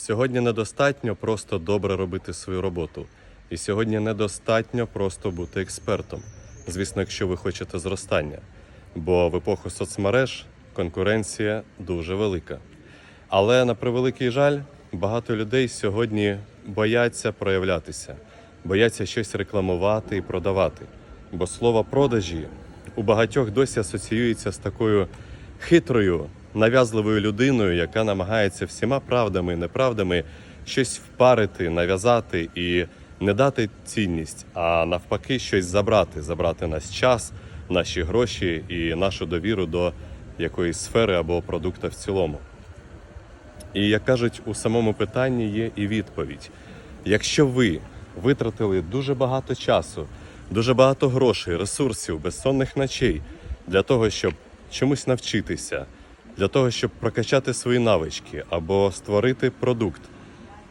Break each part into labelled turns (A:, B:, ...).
A: Сьогодні недостатньо просто добре робити свою роботу. І сьогодні недостатньо просто бути експертом. Звісно, якщо ви хочете зростання. Бо в епоху соцмереж конкуренція дуже велика. Але на превеликий жаль, багато людей сьогодні бояться проявлятися, бояться щось рекламувати і продавати. Бо слово продажі у багатьох досі асоціюється з такою хитрою, нав'язливою людиною, яка намагається всіма правдами і неправдами щось впарити, нав'язати і не дати цінність, а навпаки, щось забрати, забрати нас час, наші гроші і нашу довіру до якоїсь сфери або продукта в цілому. І як кажуть, у самому питанні є і відповідь. Якщо ви витратили дуже багато часу, дуже багато грошей, ресурсів, безсонних ночей для того, щоб чомусь навчитися, для того, щоб прокачати свої навички або створити продукт,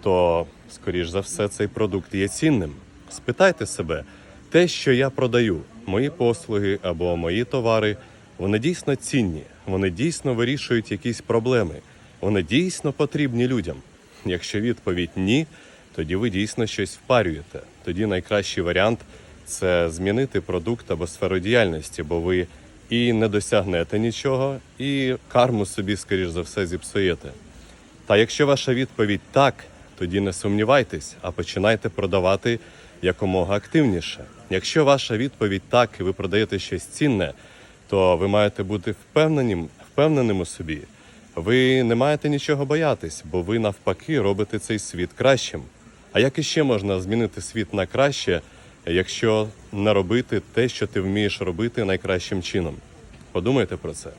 A: то, скоріш за все, цей продукт є цінним. Спитайте себе, те, що я продаю, мої послуги або мої товари, вони дійсно цінні, вони дійсно вирішують якісь проблеми, вони дійсно потрібні людям. Якщо відповідь ні, тоді ви дійсно щось впарюєте. Тоді найкращий варіант це змінити продукт або сферу діяльності, бо ви і не досягнете нічого, і карму собі, скоріш за все, зіпсуєте. Та якщо ваша відповідь так, тоді не сумнівайтесь, а починайте продавати якомога активніше. Якщо ваша відповідь так, і ви продаєте щось цінне, то ви маєте бути впевненим, впевненим у собі. Ви не маєте нічого боятись, бо ви навпаки робите цей світ кращим. А як іще можна змінити світ на краще, якщо не робити те, що ти вмієш робити найкращим чином? Подумайте про це.